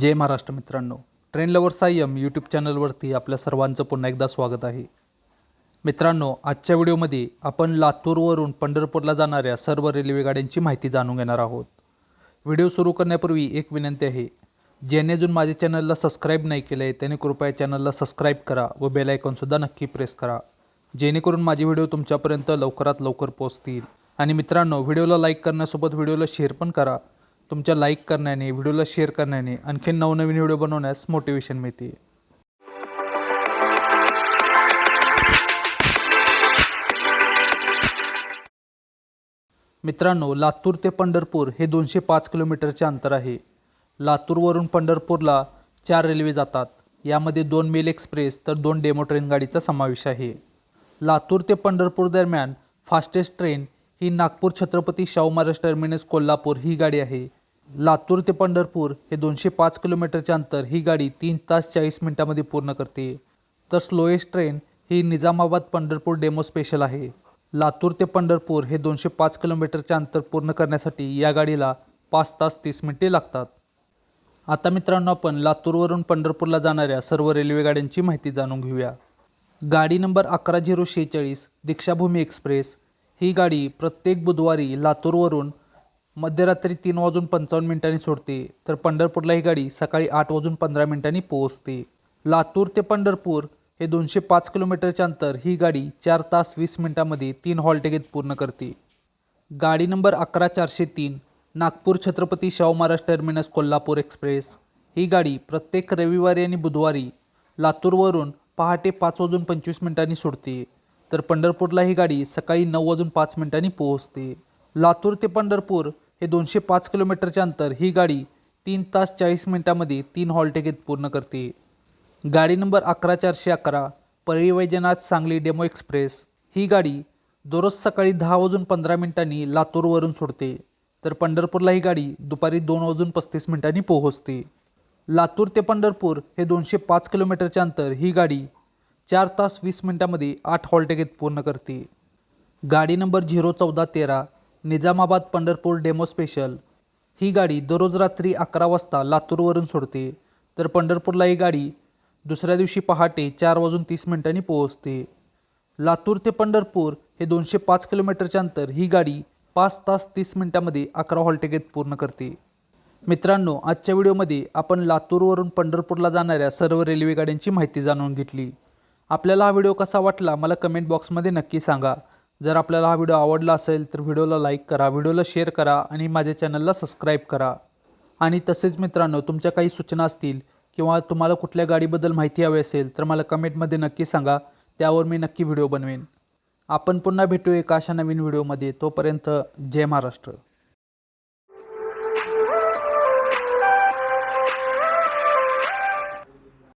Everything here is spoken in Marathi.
जय महाराष्ट्र मित्रांनो. ट्रेन लवर सायम यूट्यूब चॅनलवरती आपल्या सर्वांचं पुन्हा एकदा स्वागत आहे. मित्रांनो आजच्या व्हिडिओमध्ये आपण लातूरवरून पंढरपूरला जाणाऱ्या सर्व रेल्वे गाड्यांची माहिती जाणून घेणार आहोत. व्हिडिओ सुरू करण्यापूर्वी एक विनंती आहे. ज्याने अजून माझ्या चॅनलला सबस्क्राईब नाही केलं आहे त्याने कृपया चॅनलला सबस्क्राईब करा व बेल आयकॉनसुद्धा नक्की प्रेस करा. जेणेकरून माझे व्हिडिओ तुमच्यापर्यंत लवकरात लवकर पोहोचतील. आणि मित्रांनो व्हिडिओला लाईक करण्यासोबत व्हिडिओला शेअर पण करा. तुमच्या लाईक करण्याने व्हिडिओला शेअर करण्याने आणखी नवनवीन व्हिडिओ बनवण्यास मोटिवेशन मिळते. मित्रांनो लातूर ते पंढरपूर हे दोनशे पाच किलोमीटरचे अंतर आहे. लातूरवरून पंढरपूरला चार रेल्वे जातात. यामध्ये दोन मेल एक्सप्रेस तर दोन डेमो ट्रेन गाडीचा समावेश आहे. लातूर ते पंढरपूर दरम्यान फास्टेस्ट ट्रेन ही नागपूर छत्रपती शाहू महाराज टर्मिनस कोल्हापूर ही गाडी आहे. लातूर ते पंढरपूर हे दोनशे पाच किलोमीटरचे अंतर ही गाडी तीन तास चाळीस मिनिटामध्ये पूर्ण करते. तर स्लोएस्ट ट्रेन ही निजामाबाद पंढरपूर डेमो स्पेशल आहे. लातूर ते पंढरपूर हे दोनशे पाच किलोमीटरचे अंतर पूर्ण करण्यासाठी या गाडीला पाच तास तीस मिनिटे लागतात. आता मित्रांनो आपण लातूरवरून पंढरपूरला जाणाऱ्या सर्व रेल्वे गाड्यांची माहिती जाणून घेऊया. गाडी नंबर अकरा झिरो शेहेचाळीस दीक्षाभूमी एक्सप्रेस ही गाडी प्रत्येक बुधवारी लातूरवरून मध्यरात्री तीन वाजून पंचावन्न मिनिटांनी सोडते. तर पंढरपूरला ही गाडी सकाळी आठ वाजून पंधरा मिनिटांनी पोहोचते. लातूर ते पंढरपूर हे दोनशे पाच किलोमीटरचे अंतर ही गाडी चार तास वीस मिनिटांमध्ये तीन हॉल्ट घेत पूर्ण करते. गाडी नंबर अकरा चारशे तीन नागपूर छत्रपती शाहू महाराज टर्मिनस कोल्हापूर एक्सप्रेस. ही गाडी प्रत्येक रविवारी आणि बुधवारी लातूरवरून पहाटे पाच वाजून पंचवीस मिनिटांनी सोडते. तर पंढरपूरला ही गाडी सकाळी नऊ वाजून पाच मिनिटांनी पोहोचते. लातूर ते पंढरपूर हे दोनशे पाच किलोमीटरचे अंतर ही गाडी तीन तास चाळीस मिनिटांमध्ये तीन हॉल्टे घेत पूर्ण करते. गाडी नंबर अकरा चारशे अकरा परळी वैजनाथ सांगली डेमो एक्सप्रेस ही गाडी दररोज सकाळी दहा वाजून पंधरा मिनिटांनी लातूरवरून सोडते. तर पंढरपूरला ही गाडी दुपारी दोन वाजून पस्तीस मिनिटांनी पोहोचते. लातूर ते पंढरपूर हे दोनशे पाच किलोमीटरचे अंतर ही गाडी चार तास वीस मिनटामध्ये आठ हॉल्टेगेत पूर्ण करते गाडी नंबर झिरो चौदा तेरा निजामाबाद पंढरपूर डेमो स्पेशल ही गाडी दररोज रात्री अकरा वाजता लातूरवरून सोडते. तर पंढरपूरला ही गाडी दुसऱ्या दिवशी पहाटे चार वाजून तीस मिनिटांनी पोहोचते. लातूर ते पंढरपूर हे दोनशे पाच किलोमीटरच्या अंतर ही गाडी पाच तास तीस मिनटामध्ये अकरा हॉल्टेगेत पूर्ण करते. मित्रांनो आजच्या व्हिडिओमध्ये आपण लातूरवरून पंढरपूरला जाणाऱ्या सर्व रेल्वे गाड्यांची माहिती जाणून घेतली. आपल्याला हा व्हिडिओ कसा वाटला मला कमेंट बॉक्समध्ये नक्की सांगा. जर आपल्याला हा व्हिडिओ आवडला असेल तर व्हिडिओला लाईक करा व्हिडिओला शेअर करा आणि माझ्या चॅनलला सबस्क्राईब करा. आणि तसेच मित्रांनो तुमच्या काही सूचना असतील किंवा तुम्हाला कुठल्या गाडीबद्दल माहिती हवी असेल तर मला कमेंटमध्ये नक्की सांगा. त्यावर मी नक्की व्हिडिओ बनवेन. आपण पुन्हा भेटू एका अशा नवीन व्हिडिओमध्ये. तोपर्यंत जय महाराष्ट्र.